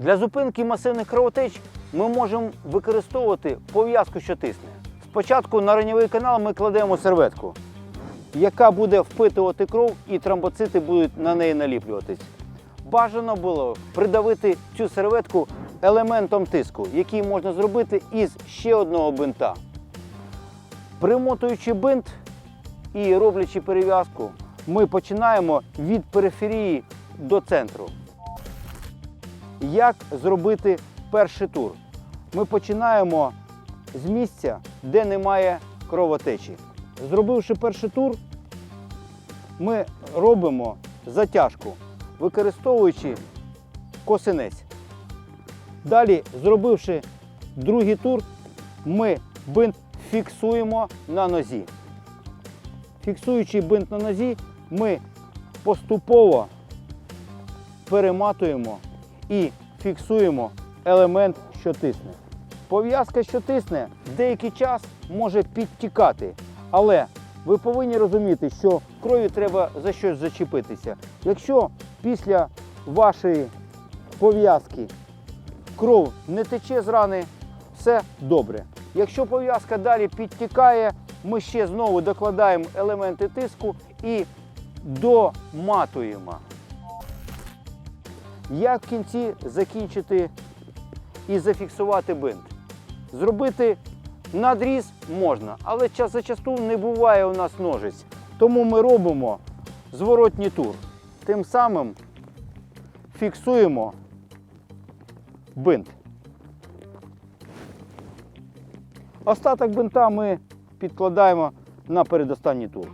Для зупинки масивних кровотеч ми можемо використовувати пов'язку, що тисне. Спочатку на ранєвий канал ми кладемо серветку, яка буде впитувати кров і тромбоцити будуть на неї наліплюватись. Бажано було придавити цю серветку елементом тиску, який можна зробити із ще одного бинта. Примотуючи бинт і роблячи перев'язку, ми починаємо від периферії до центру. Як зробити перший тур? Ми починаємо з місця, де немає кровотечі. Зробивши перший тур, ми робимо затяжку, використовуючи косинець. Далі, зробивши другий тур, ми бинт фіксуємо на нозі. Фіксуючи бинт на нозі, ми поступово перематуємо і фіксуємо елемент, що тисне. Пов'язка, що тисне, деякий час може підтікати, але ви повинні розуміти, що крові треба за щось зачепитися. Якщо після вашої пов'язки кров не тече з рани, все добре. Якщо пов'язка далі підтікає, ми ще знову докладаємо елементи тиску і доматуємо. Як в кінці закінчити і зафіксувати бинт? Зробити надріз можна, але час зачасту не буває у нас ножиць. Тому ми робимо зворотній тур. Тим самим фіксуємо бинт. Остаток бинта ми підкладаємо на передостанній тур.